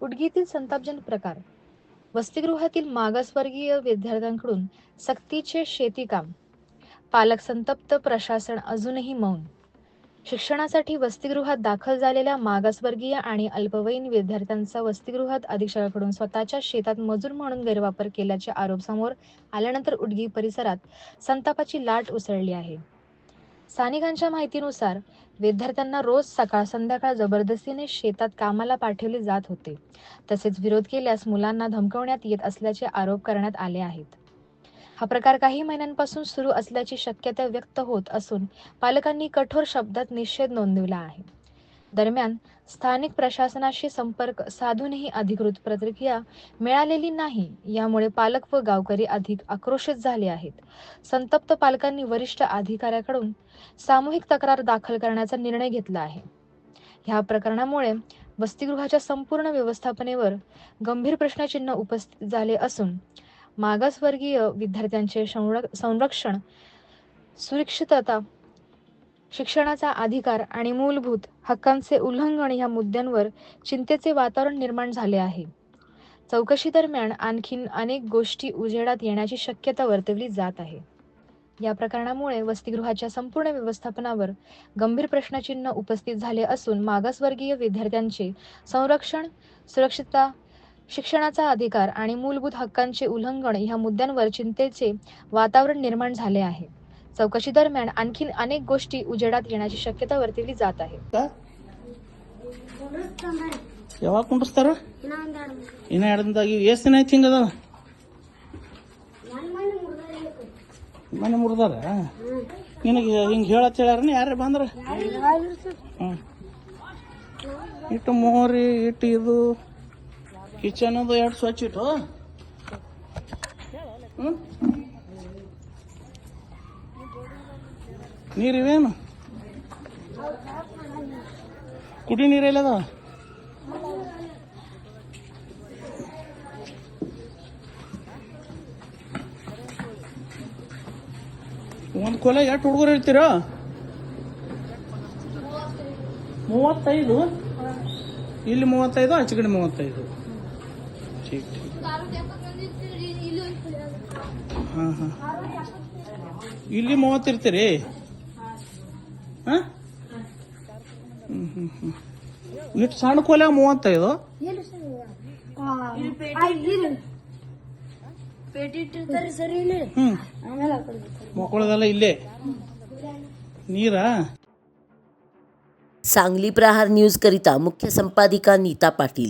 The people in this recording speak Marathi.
उडगीतील संतापजनक प्रकार. वसतिगृहातील मागासवर्गीय विद्यार्थ्यांकडून सक्तीचे शेतीकाम. पालक संतप्त प्रशासन अजूनही मौन. शिक्षणासाठी वसतिगृहात दाखल झालेल्या मागासवर्गीय आणि अल्पवयीन विद्यार्थ्यांचा वसतिगृहात अधीक्षकाकडून स्वतःच्या शेतात मजूर म्हणून गैरवापर केल्याचे आरोप समोर आल्यानंतर उडगी परिसरात संतापाची लाट उसळली आहे. स्थानिकांच्या माहितीनुसार विद्यार्थ्यांना रोज सकाळ संध्याकाळ जबरदस्तीने शेतात कामाला पाठवले जात होते. तसेच विरोध केल्यास मुलांना धमकवण्यात येत असल्याचे आरोप करण्यात आले आहेत. हा प्रकार काही महिन्यांपासून सुरू असल्याची शक्यता व्यक्त होत असून पालकांनी कठोर शब्दात निषेध नोंदवला आहे. दरम्यान स्थानिक प्रशासनाशी संपर्क साधूनही अधिकृत प्रतिक्रिया मिळालेली नाही. यामुळे पालक व गावकरी अधिक आक्रोशित झाले आहेत. संतप्त पालकांनी वरिष्ठ अधिकाऱ्याकडून सामूहिक तक्रार दाखल करण्याचा निर्णय घेतला आहे. ह्या प्रकरणामुळे वसतिगृहाच्या संपूर्ण व्यवस्थापनेवर गंभीर प्रश्नचिन्ह उपस्थित झाले असून मागासवर्गीय विद्यार्थ्यांचे संर- संरक्षण सुरक्षितता शिक्षणाचा अधिकार आणि मूलभूत हक्कांचे उल्लंघन या मुद्द्यांवर चिंतेचे वातावरण निर्माण झाले आहे. चौकशी दरम्यान आणखीन अनेक गोष्टी उजेडात येण्याची शक्यता वर्तवली जात आहे. या प्रकरणामुळे वसतिगृहाच्या संपूर्ण व्यवस्थापनावर गंभीर प्रश्नचिन्ह उपस्थित झाले असून मागासवर्गीय विद्यार्थ्यांचे संरक्षण सुरक्षितता शिक्षणाचा अधिकार आणि मूलभूत हक्कांचे उल्लंघन ह्या मुद्द्यांवर चिंतेचे वातावरण निर्माण झाले आहे. चौकशी दरम्यान आणखीन अनेक गोष्टी उजेडात येण्याची शक्यता वर्तवली जात आहे ಯಾವಾಗ ಕುಂಡಿಸ್ತಾರ ಇನ್ನ ಎರಡು ದಿನದಾಗ ಎಷ್ಟು ದಿನ ಆಯ್ತು ಹಿಂಗದ ಮನೆ ಮುರಿದಾರ ನಿನಗೆ ಹಿಂಗೆ ಹೇಳತ್ ಹೇಳ್ಯಾರ ಯಾರು ಬಂದ್ರ ಹ್ಞೂ ಇಟ್ಟು ಮೋರಿ ಇಟ್ಟು ಇದು ಕಿಚನ್ ಅದು ಎರಡು ಸ್ವಚ್ಛ ಇಟ್ಟು ಹ್ಞೂ ನೀರಿವೇನು? ಕುಡಿ ನೀರು ಎಲ್ಲದ ಒಂದು ಕೊಲೆ ಎಷ್ಟು ಹುಡುಗರು ಇರ್ತೀರ? ಮೂವತ್ತೈದು? ಇಲ್ಲಿ ಮೂವತ್ತೈದು, ಆಚೆ ಕಡೆ ಮೂವತ್ತೈದು. ठीक ठीक ಹಾಂ ಹಾಂ ಇಲ್ಲಿ ಮೂವತ್ತಿರ್ತೀರಿ ಹಾಂ ಹ್ಞೂ ಹ್ಞೂ ಹ್ಞೂ ಇಷ್ಟು ಸಣ್ಣ ಕೊಲೆ ಮೂವತ್ತೈದು ಪೇಟಿಟ್ಟಿರ್ತಾರೆ ಸರಿ ಇಲ್ಲಿ ಹ್ಞೂ ಆಮೇಲೆ ಆ ಕಡೆ ಬರ್ತಾರೆ. ಮಕ್ಕಳದೆಲ್ಲ ಇಲ್ಲೇ ನೀರಾ सांगली प्रहार न्यूजकरिता मुख्य संपादिका नीता पाटील